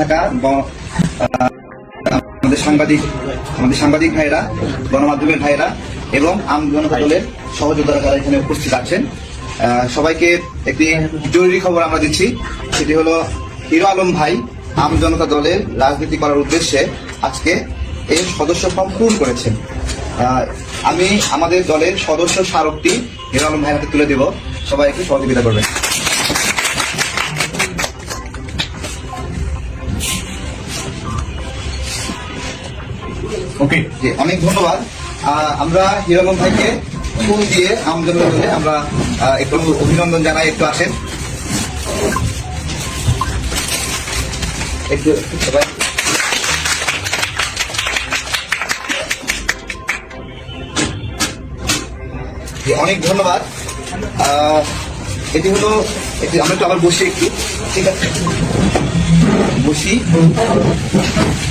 থাকা আমাদের সাংবাদিক আমাদের সাংবাদিক ভাইরা গণমাধ্যমের ভাইরা এবং আম জনতা দলের সহযোদ্ধারা যারা এখানে উপস্থিত আছেন। সবাইকে একটি জরুরি খবর আমরা দিচ্ছি, সেটি হলো হিরো আলম ভাই, আম জনতা দলের রাজনীতি করার উদ্দেশ্যে আজকে এই সদস্য ফর্ম পূরণ করেছেন। আমি আমাদের দলের সদস্য স্মারকটি হিরো আলম ভাইয়ের হাতে তুলে দেব। সবাই একটু সহযোগিতা করবেন। ওকে অনেক ধন্যবাদ। আমরা হিরোলম ভাইকে ফুল দিয়ে আমজনতা দলে আমরা একটু অভিনন্দন জানাই, একটু আসেন। অনেক ধন্যবাদ। এটি হলো, এটি আমরা একটু আবার বসি একটু। ঠিক আছে। বসি।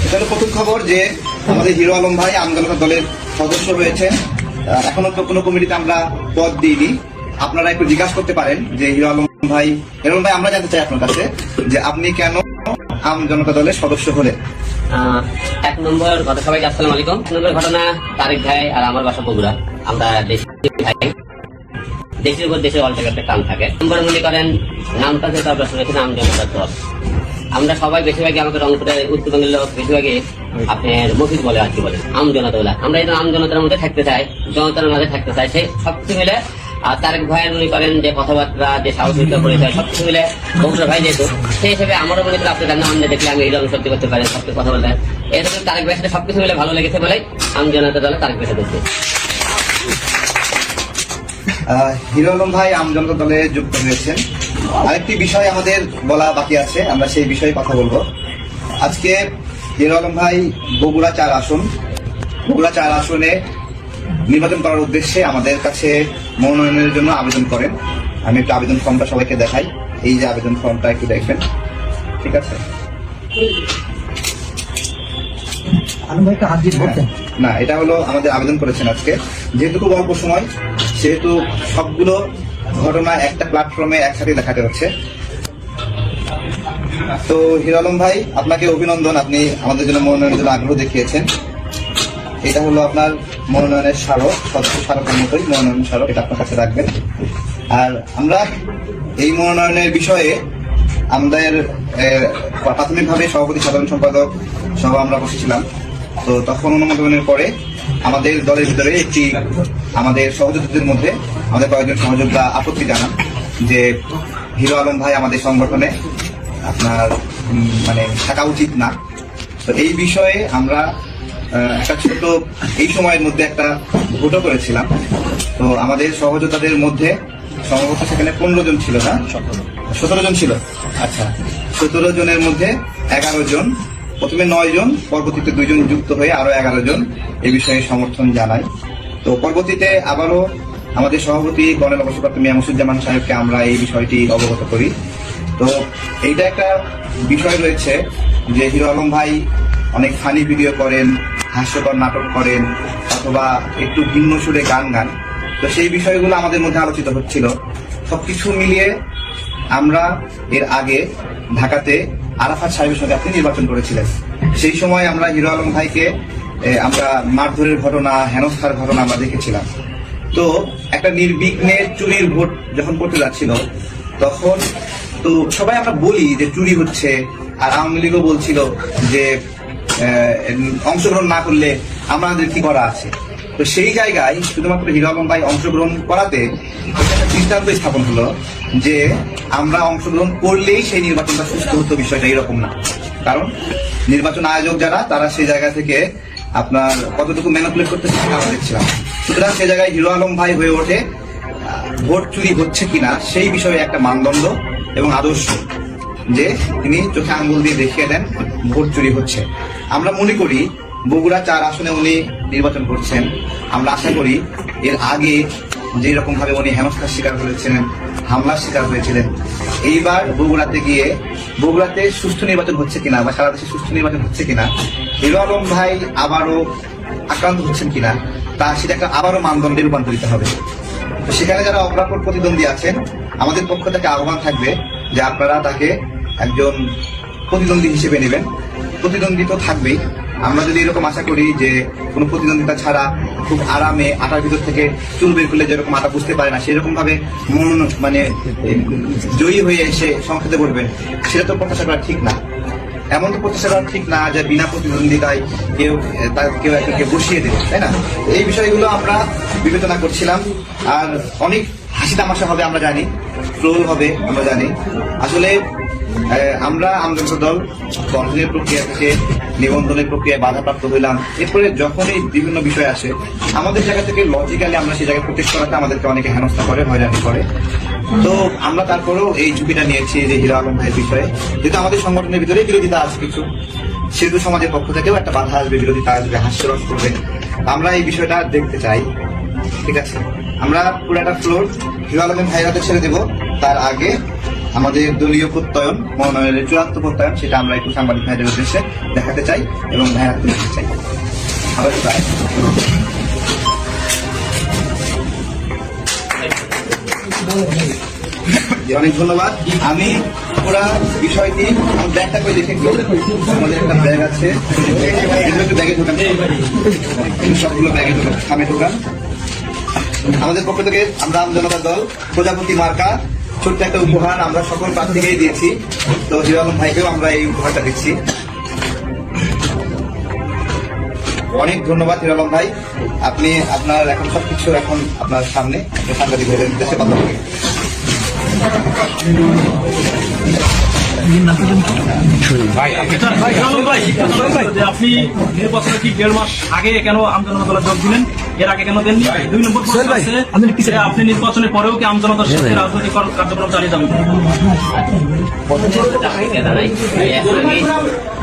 এটা হলো প্রথম খবর যে আমাদের হিরো আলম ভাই আমজনতা দলের সদস্য হয়েছেন আহ, এখনও তো কোনো কমিটিতে আমরা পদ দিইনি। আপনারা একটু জিজ্ঞাসা করতে পারেন যে হিরো আলম ভাই হিরো ভাই আমরা জানতে চাই আপনার কাছে যে আপনি কেন আম জনতা দলের সদস্য হলেন? এক নম্বর কথা সবাইকে আসসালাম আলাইকুম। এক নম্বর ঘটনা তারেক ভাই আর আমার বাসা বগুড়া। আমরা দেশি ভাই। দেশের উপর দেশের একটা টান থাকে। নম্বর মনে করেন নামটা যেহেতু নাম জনতার দল। আমরা সবাই বেশিরভাগই আমাকে রংপুরে উত্তরবঙ্গের লোক বেশিরভাগই আপনার মফিজ বলে আর কি বলে, আম জনতা বলে আমরা এই আম জনতার মধ্যে থাকতে চাই, জনতার মাঝে থাকতে চাই। সে সবকিছু মিলে আর তারেক ভাইয়ের মনে করেন যে কথাবার্তা, যে সাহসিকতা পরিচয় সবকিছু মিলে বগুড়া ভাই যেহেতু, সেই হিসেবে আমারও মনে করি আপনার নাম দেখলে আমি এই রকম সত্যি করতে পারি সবকিছু কথা বলতে। জন্য তারেক ভাইয়ের সাথে সবকিছু মিলে ভালো লেগেছে বলে আম জনতা দলে তারেক ভাইয়ের সাথে হিরো আলম ভাই আম জনতা দলে যুক্ত হয়েছেন। আরেকটি বিষয় আমাদের বলা বাকি আছে আমরা সেই বিষয়ে কথা বলব। আজকে হিরো আলম ভাই বগুড়া চার আসন বগুড়া চার আসনে নির্বাচন করার উদ্দেশ্যে আমাদের কাছে মনোনয়নের জন্য আবেদন করেন। আমি একটু আবেদন ফর্মটা সবাইকে দেখাই। এই যে আবেদন ফর্মটা একটু দেখবেন। ঠিক আছে? ধরতেন না এটা হলো আমাদের আবেদন করেছেন আজকে। যেহেতু খুব অল্প সময় সেহেতু সবগুলো ঘটনা একটা প্ল্যাটফর্মে একসাথে দেখাতে হচ্ছে। তো হিরো আলম ভাই, আপনাকে অভিনন্দন। আপনি আমাদের জন্য মনোনয়নের জন্য আগ্রহ দেখিয়েছেন। এটা হলো আপনার মনোনয়নের স্মারক সদস্য স্মারকের মতোই মনোনয়ন স্মারক, এটা আপনার কাছে রাখবেন। আর আমরা এই মনোনয়নের বিষয়ে আমাদের প্রাথমিকভাবে সভাপতি, সাধারণ সম্পাদক সহ আমরা বসেছিলাম তো তখন অনুমোদনের পরে আমাদের দলের ভিতরে একটি আমাদের সহযোগীদের মধ্যে আমাদের কয়েকজন সহযোদ্ধা আপত্তি জানান যে হিরো আলম ভাই আমাদের সংগঠনে আপনার মানে থাকা উচিত না। তো এই বিষয়ে আমরা একটা ছোট এই সময়ের মধ্যে একটা ভোটও করেছিলাম। তো আমাদের সহযোদ্ধাদের মধ্যে সম্ভবত সেখানে পনেরো জন ছিল না? সতেরো। জন ছিল? আচ্ছা। সতেরো জনের মধ্যে এগারো জন প্রথমে নয় জন পরবর্তীতে দুইজন যুক্ত হয়ে আরও এগারো জন এই বিষয়ে সমর্থন জানায়। তো পরবর্তীতে আবারও আমাদের সভাপতি গণের অবসরপ্রাপ্ত মিয়া মুসুজ্জামান সাহেবকে আমরা এই বিষয়টি অবগত করি। তো এইটা একটা বিষয় রয়েছে যে হিরো আলম ভাই অনেক ফানি ভিডিও করেন, হাস্যকর নাটক করেন, অথবা একটু ভিন্ন সুরে গান গান। তো সেই বিষয়গুলো আমাদের মধ্যে আলোচিত হচ্ছিল। সব কিছু মিলিয়ে আমরা এর আগে ঢাকাতে আরাফাত সাহেবের সঙ্গে আপনি নির্বাচন করেছিলেন। সেই সময় আমরা হিরো আলম ভাইকে আমরা মারধরের ঘটনা, হেনস্থার ঘটনা আমরা দেখেছিলাম। তো একটা নির্বিঘ্নে চুরির ভোট যখন করতে যাচ্ছিল, তখন তো সবাই আমরা বলি যে চুরি হচ্ছে, আর আওয়ামী লীগও বলছিল যে অংশগ্রহণ না করলে আমাদের কি করা আছে? তো সেই জায়গায় শুধুমাত্র হিরো ভাই অংশগ্রহণ করাতে একটা দৃষ্টান্ত স্থাপন হলো যে আমরা অংশগ্রহণ করলেই সেই নির্বাচনটা সুস্থ হতো, বিষয়টা এরকম না। কারণ নির্বাচন আয়োজক যারা, তারা সেই জায়গা থেকে আপনার কতটুকু ম্যানিপুলেট করতে আমরা দেখছিলাম। সুতরাং সে জায়গায় হিরো আলম ভাই হয়ে ওঠে। ভোট চুরি হচ্ছে কিনা সেই বিষয়ে একটা মানদণ্ড এবং আদর্শ যে তিনি চোখে আঙ্গুল দিয়ে দেখিয়ে দেন ভোট চুরি হচ্ছে। আমরা মনে করি বগুড়া চার আসনে উনি নির্বাচন করছেন। আমরা আশা করি এর আগে যে ভাবে উনি হেনস্থার শিকার হয়েছিলেন, হামলার শিকার হয়েছিলেন, এইবার বগুড়াতে গিয়ে বগুড়াতে সুষ্ঠু নির্বাচন হচ্ছে কিনা বা সারা দেশে সুষ্ঠু নির্বাচন হচ্ছে কিনা, হিরো আলম ভাই আবারও আক্রান্ত হচ্ছেন কিনা তা সেটা একটা আবারও মানদণ্ডে রূপান্তরিত হবে। তো সেখানে যারা অপরাপর প্রতিদ্বন্দ্বী আছেন, আমাদের পক্ষ থেকে আহ্বান থাকবে যে আপনারা তাকে একজন প্রতিদ্বন্দ্বী হিসেবে নেবেন। প্রতিদ্বন্দ্বী তো থাকবেই। আমরা যদি এরকম আশা করি যে কোনো প্রতিদ্বন্দ্বিতা ছাড়া খুব আরামে আটার ভিতর থেকে চুল বের করলে যেরকম আটা বুঝতে পারে না সেরকম ভাবে মন মানে জয়ী হয়ে এসে সংসদে বলবেন, সেটা তো প্রত্যাশা করা ঠিক না। এমন তো করা ঠিক না যে বিনা প্রতিদ্বন্দ্বিতায় কেউ কেউ একজনকে বসিয়ে দেবে, তাই না? এই বিষয়গুলো আমরা বিবেচনা করছিলাম, আর অনেক হাসি তামাশা হবে আমরা জানি ট্রোল হবে আমরা জানি। আসলে আমরা আমজনতা দল, গঠনের প্রক্রিয়া থেকে নিবন্ধনের প্রক্রিয়ায় বাধাপ্রাপ্ত হইলাম। এরপরে যখনই বিভিন্ন বিষয় আসে, আমাদের জায়গা থেকে লজিক্যালি আমরা সেই জায়গায় প্রোটেক্ট করাতে আমাদেরকে অনেকে হেনস্থা করে, হয়রানি করে। তো আমরা তারপরেও এই ঝুঁকিটা নিয়েছি যে হিরো আলম ভাইয়ের বিষয়ে। যেহেতু আমাদের সংগঠনের ভিতরে বিরোধিতা আছে কিছু, সেহেতু সমাজের পক্ষ থেকেও একটা বাধা আসবে, বিরোধিতা আসবে, হাস্যরস করবে। আমরা এই বিষয়টা দেখতে চাই, ঠিক আছে? আমরা পুরো একটা ফ্লোর হিরো আলমের ভাইয়ের হাতে ছেড়ে দেব। তার আগে আমাদের দলীয় প্রত্যয়ন, মনোনয়নের চূড়ান্ত প্রত্যয়ন, সেটা আমরা একটু সাংবাদিক ভাইদের উদ্দেশ্যে দেখাতে চাই এবং ভাইয়ের হাতে চাই। আবার অনেক ধন্যবাদ। আমি পুরা বিষয়টি আমার ব্যাগটা করে দেখে। আমাদের একটা ব্যাগ আছে। ব্যাগে ঢোকান। সবগুলো ব্যাগে ঢোকান ঢোকান। আমাদের পক্ষ থেকে আমরা আম জনতা দল, প্রজাপতি মার্কা, ছোট্ট একটা উপহার আমরা সকল প্রার্থীকেই দিয়েছি। তো হিরো আলম ভাইকেও আমরা এই উপহারটা দিচ্ছি। অনেক ধন্যবাদ হিরো আলম ভাই। আপনি আপনার এখন সবকিছু এখন আপনার সামনে সাংবাদিক ভাইদের উদ্দেশ্যে কথা চলুন আপনি নির্বাচনে কি দেড় মাস আগে কেন আমজনতা যোগ দিলেন? এর আগে কেন দেননি? দুই নম্বর ভাই, আপনি নির্বাচনের পরেও কি আমজনতার সাথে রাজনৈতিক কার্যক্রম চালিয়ে যাবেন?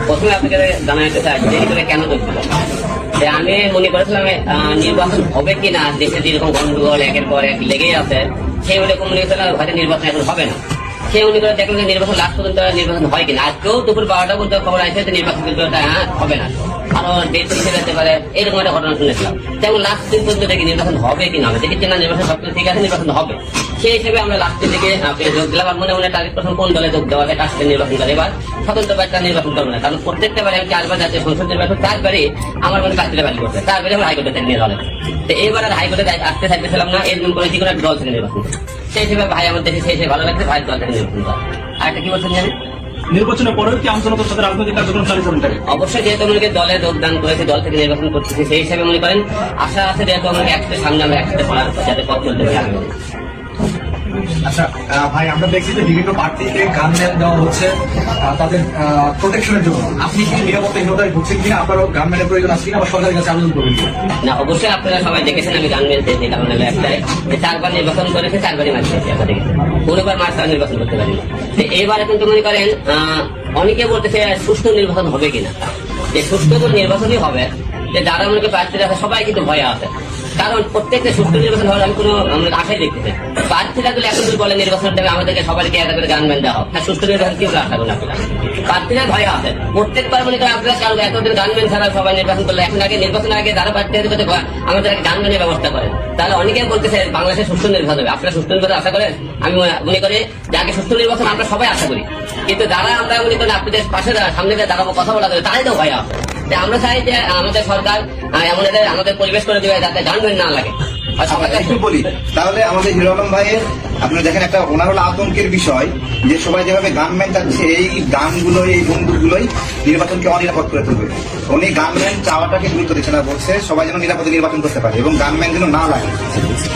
প্রথমে আপনাকে জানাইতে চাই দেরি করে কেন যোগ আমি মনে করেছিলাম নির্বাচন হবে কিনা দেশে যেরকম গন্ডগোল একের পর এক লেগেই আছে সেই বলে মনে করেছিলাম হয়তো নির্বাচন এখন হবে না। সে মনে করে দেখলাম যে নির্বাচন লাস্ট পর্যন্ত নির্বাচন হয় কিনা। আজকেও দুপুর বারোটা পর্যন্ত খবর আছে যে নির্বাচন হ্যাঁ, হবে না। আরও ডেট পিছিয়ে যেতে পারে, এরকম একটা ঘটনা শুনেছিলাম। তেমন লাস্ট দিন পর্যন্ত দেখি নির্বাচন হবে কি না হবে। দেখেছি না নির্বাচন সব ঠিক আছে, নির্বাচন হবে। সেই হিসেবে আমরা লাস্টের দিকে যোগ দিলাম। আর মনে মনে টার্গেট প্রথম কোন দলে যোগ দেওয়া যায় কাছে নির্বাচন করে? এবার স্বতন্ত্র একটা নির্বাচন করবে না। কারণ প্রত্যেকটা বারে আমি চারবার জাতীয় সংসদ নির্বাচন চারবারই আমার মনে কাছে বাড়ি করছে। তারপরে আমরা হাইকোর্টে নিয়ে দলে তো এইবার আর হাইকোর্টে আসতে চাইতেছিলাম না, এরকম করে যে কোনো একটা দল থেকে নির্বাচন সেই হিসেবে ভাই আমার দেখে সেই ভালো লাগছে, ভাই দল থেকে নির্বাচন করা আর একটা কি বলছেন জানেন? নির্বাচনের পরেও কি আমজনতার সাথে রাজনৈতিক কার্যক্রম চালিয়ে যাবেন অবশ্যই যেহেতু আমাকে দলে যোগদান করেছে দল থেকে নির্বাচন করতেছি সেই হিসাবে মনে করেন আশা আছে যেহেতু আমাকে একসাথে সামনে আমরা একসাথে পড়ার যাতে পথ চলতে পারি। আচ্ছা আহ, ভাই আমরা দেখছি যে বিভিন্ন প্রার্থীকে গানম্যান দেওয়া হচ্ছে তাদের প্রোটেকশনের জন্য। আপনি কি নিরাপত্তাহীনতায় ভুগছেন কিনা? আপনারও গানম্যানের প্রয়োজন আছে কিনা? বা সরকারের কাছে আবেদন করবেন না অবশ্যই আপনারা সবাই দেখেছেন আমি গান মেলতে যে কারণে একটাই যে চারবার নির্বাচন করেছে চারবারই দেখেছেন। কোনোবার তারা নির্বাচন করতে পারেনি। এবারে কিন্তু মনে করেন অনেকে বলতেছে সুষ্ঠু নির্বাচন হবে কিনা। যে সুস্থ নির্বাচনই হবে। যে যারা মনে প্রার্থীরা সবাই কিন্তু ভয়ে আছে। কারণ প্রত্যেকটা সুষ্ঠু নির্বাচন হওয়ার আমি কোনো আশাই দেখতেছি প্রার্থীরা যদি এখন বলে নির্বাচনের টাইমে আমাদেরকে সবাইকে একটা করে গান ম্যান দেওয়া হোক। হ্যাঁ, সুষ্ঠু নির্বাচন কি বলে আশা করেন প্রার্থীরা ভয়ে আছে। প্রত্যেকবার মনে করেন আপনারা কারণ এতদিন গানম্যান ছাড়া সবাই নির্বাচন করলে এখন আগে নির্বাচনের আগে যারা প্রার্থী আছে যদি ভয়- আমাদের আগে গানম্যানের ব্যবস্থা করেন তাহলে অনেকে বলতেছে বাংলাদেশে সুষ্ঠু নির্বাচন হবে। আপনারা সুষ্ঠু নির্বাচন আশা করেন? আমি মনে- করি যে আগে সুষ্ঠু নির্বাচন আমরা সবাই আশা করি। কিন্তু যারা আমরা মনে করি আপনাদের পাশে দাঁড়া- সামনে দাঁড়াবো কথা বলা তারাই তো ভয় আছে। আমরা চাই যে আমাদের সরকার এমন আমাদের পরিবেশ করে দেবে যাতে গানম্যান না লাগে। সবাইকে একটু বলি, তাহলে আমাদের হিরো আলম ভাইয়ের আপনারা দেখেন একটা, ওনার হলো আতঙ্কের বিষয়, যে সবাই যেভাবে গানম্যান চাচ্ছে এই গানগুলো এই বন্দুকগুলোই নির্বাচনকে অনিরাপদ করে তুলবে। উনি গানম্যান চাওয়াটাকে গুরুত্ব দিচ্ছে না, বলছে সবাই যেন নিরাপদে নির্বাচন করতে পারে এবং গানম্যান যেন না লাগে।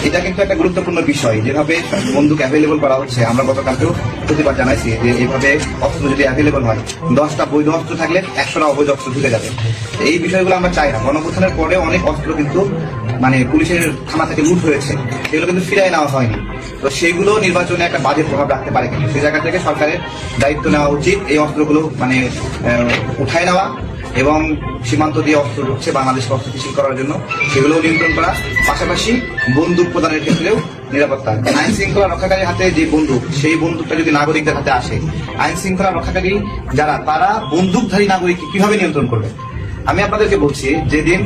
এটা কিন্তু একটা গুরুত্বপূর্ণ বিষয়, যেভাবে বন্দুক অ্যাভেলেবল করা হচ্ছে। আমরা গতকালকেও প্রতিবাদ জানাইছি যে এইভাবে অস্ত্র যদি অ্যাভেলেবল হয়, দশটা বৈধ অস্ত্র থাকলে একশোটা অবৈধ অস্ত্র ঢুকে যাবে। এই বিষয়গুলো আমরা চাই না। গণপ্রথানের পরে অনেক অস্ত্র কিন্তু মানে পুলিশের থানা থেকে লুট হয়েছে, সেগুলো কিন্তু ফিরাই নেওয়া হয়নি। তো সেগুলো নির্বাচনে একটা বাজে প্রভাব রাখতে পারে কিন্তু সেই জায়গা থেকে সরকারের দায়িত্ব নেওয়া উচিত এই অস্ত্রগুলো মানে উঠায় নেওয়া এবং সীমান্ত দিয়ে অস্ত্র ঢুকছে বাংলাদেশকে অস্থিতিশীল করার জন্য, সেগুলোও নিয়ন্ত্রণ করা। পাশাপাশি বন্দুক প্রদানের ক্ষেত্রেও নিরাপত্তা। আইন শৃঙ্খলা রক্ষাকারীর হাতে যে বন্দুক, সেই বন্দুকটা যদি নাগরিকদের হাতে আসে, আইন শৃঙ্খলা রক্ষাকারী যারা, তারা বন্দুকধারী নাগরিককে কীভাবে নিয়ন্ত্রণ করবে? আমি আপনাদেরকে বলছি, যেদিন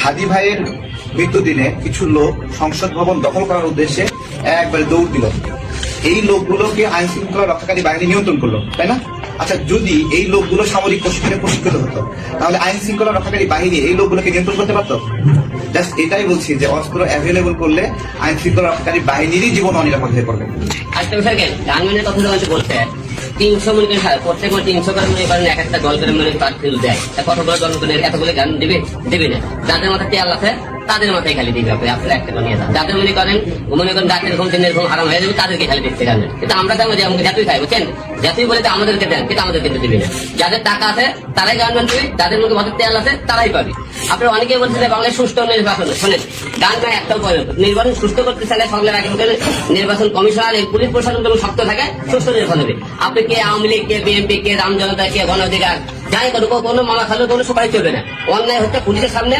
হাদি ভাইয়ের মৃত্যু দিনে কিছু লোক সংসদ ভবন দখল করার উদ্দেশ্যে একবারে দৌড় দিল। এই লোকগুলোকে আইন শৃঙ্খলা রক্ষাকারী বাহিনী নিয়ন্ত্রণ করল, তাই না? আচ্ছা যদি এই লোকগুলো সামরিক প্রশিক্ষণে প্রশিক্ষিত হতো, তাহলে আইন শৃঙ্খলা রক্ষাকারী বাহিনী এই লোকগুলোকে নিয়ন্ত্রণ করতে পারতো? জাস্ট এটাই বলছি যে অস্ত্র অ্যাভেলেবল করলে আইন শৃঙ্খলা রক্ষাকারী বাহিনীরই জীবন অনিরাপদ হয়ে পড়বে। আজকে বিষয় কেন গানম্যানের কথা যখন বলছে। তিনশো মনে প্রত্যেক মাসে তিনশো করে মনে এক একটা দল করে মনে করেন তার ফিল দেয়। কতগুলো দল করে এতগুলো গান দিবে? দিবে না। যাদের মাথায় তেল আছে তাদের মাথায় খালি দিতে হবে আপনারা একটা নিয়ে যান যাদের মনে করেন মনে করেন রাতের ঘুম দিনের ঘুম হারাম হয়ে যাবে, তাদেরকে খালি দেখতে যাবে কিন্তু আমরা জানব যে আমাকে যতই খাই বুঝছেন? যতই বলে আমাদেরকে দেন, কিন্তু আমাদেরকে দিতে দিবে যাদের টাকা আছে, তারাই গার্মেন্ট যাদের মধ্যে ভাতের তেল আছে, তারাই পাবে। আপনারা অনেকেই বলছেন যে বাংলায় সুষ্ঠু নির্বাচন, শোনেন গান গায়ে একটাও পরিণত নির্বাচন সুস্থ করতে চাইলে সরকার আগে নির্বাচন কমিশন এই পুলিশ প্রশাসন যখন শক্ত থাকে সুস্থ নির্বাচন হবে। আপনি কে আওয়ামী লীগ, কে বিএনপি, কে রাম জনতা, কে গণ অধিকার, যাই করুক, কোনো মামা খালো কোনো সুপারিশ চলবে না। অন্যায় হচ্ছে পুলিশের সামনে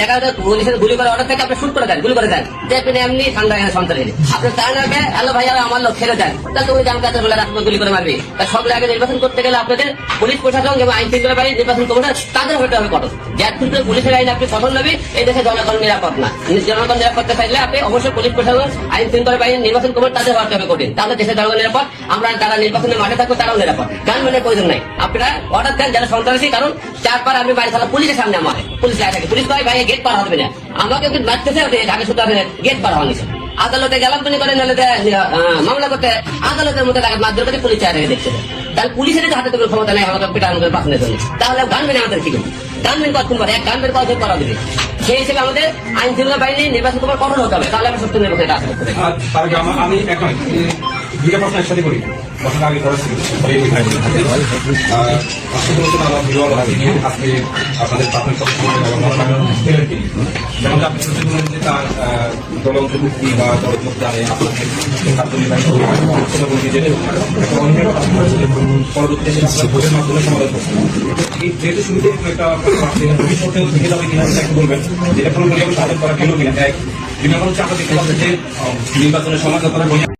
দেখা যায় পুলিশের গুলি করে অর্ডার থেকে, আপনি শুট করে দেন, গুলি করে দেন। দেখবেন এমনি ঠান্ডা এখানে সন্তান আপনি তাই না কে হ্যালো ভাইয়া আমার লোক ছেড়ে দেন তাহলে তুমি জান কাছে বলে রাখব গুলি করে মারবি। তা সবগুলো আগে নির্বাচন করতে গেলে আপনাদের পুলিশ প্রশাসন এবং আইন শৃঙ্খলা বাহিনী নির্বাচন কমিশন তাদের হতে হবে কঠোর। যার ক্ষেত্রে আইন আপনি এই দেশে জনগণ নিরাপদ না। জনগণ নিরাপদ চাইলে আপনি অবশ্যই পুলিশ প্রশাসন, আইন শৃঙ্খলা বাহিনী, নির্বাচন তাদের হবে কঠিন। তাহলে জনগণ নিরাপদ, আমরা যারা নির্বাচনের মাঠে থাকব তারাও নিরাপদ। গান মানে প্রয়োজন নাই। আপনারা অর্ডার দেন, যারা সন্ত্রাসী, কারণ চারবার পুলিশের সামনে পুলিশ থাকে। পুলিশ ভাই গেট পার হবে না। আমাকে মারতেছে ঢাকা গেট পার হওয়া আদালতে গেলাম তুমি করে নাহলে মামলা করতে। আদালতের মধ্যে টাকা মারধর করে পুলিশ চায় দেখছে। তাহলে পুলিশের হাতে তোমার ক্ষমতা নেই আমাকে করে বাঁচানোর জন্য তাহলে গানবেন আমাদের কি করবে? গানবেন কতক্ষণ পরে, এক গানবেন কতক্ষণ করা দেবে। সেই হিসেবে আমাদের আইন শৃঙ্খলা বাহিনী নির্বাচন তোমার কঠোর হতে হবে, তাহলে আমরা সত্য নির্বাচন আমার- আমি দুইটা প্রশ্ন একসাথে করি। প্রশ্ন আগে করেছি আজকে আপনাদের প্রাথমিক। যেমন আপনি যে তার মুক্তি বা পরবর্তীতে ভোটের মাধ্যমে সমাধান যেহেতু শুরুতে একটা বলবেন। নির্বাচনের আপনারা